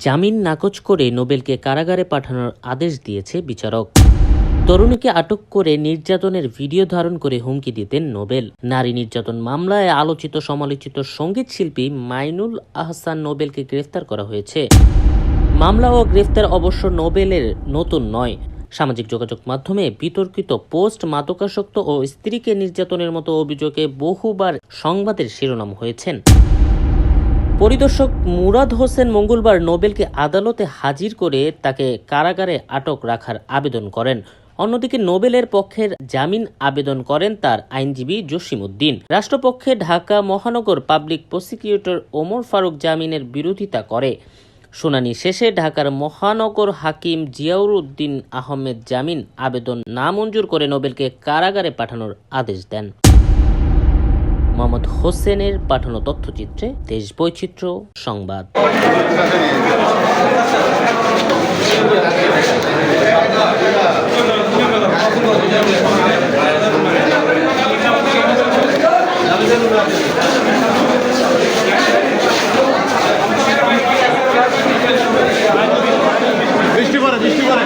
জামিন নাকচ করে নোবেলকে কারাগারে পাঠানোর আদেশ দিয়েছে বিচারক। তরুণীকে আটক করে নির্যাতনের ভিডিও ধারণ করে হুমকি দিতেন নোবেল। নারী নির্যাতন মামলায় আলোচিত সমালোচিত সংগীত শিল্পী মাইনুল আহসান নোবেলকে গ্রেফতার করা হয়েছে। মামলা ও গ্রেফতার অবশ্য নোবেলের নতুন নয়। সামাজিক যোগাযোগ মাধ্যমে বিতর্কিত পোস্ট মাদকাসক্ত ও স্ত্রীকে নির্যাতনের মতো অভিযোগে বহুবার সংবাদের শিরোনাম হয়েছেন। পরিদর্শক মুরাদ হোসেন মঙ্গলবার নোবেলকে আদালতে হাজির করে তাকে কারাগারে আটক রাখার আবেদন করেন। অন্যদিকে নোবেলের পক্ষের জামিন আবেদন করেন তার আইনজীবী জসিমউদ্দিন রাষ্ট্রপক্ষে ঢাকা মহানগর পাবলিক প্রসিকিউটর ওমর ফারুক জামিনের বিরোধিতা করে। শুনানি শেষে ঢাকার মহানগর হাকিম জিয়াউর উদ্দিন আহমেদ জামিন আবেদন নামঞ্জুর করে নোবেলকে কারাগারে পাঠানোর আদেশ দেন। মোহাম্মদ হোসেনের পাঠানো তথ্যচিত্রে দেশ বৈচিত্র্য সংবাদ। বৃষ্টি পড়ে বৃষ্টি পড়ে।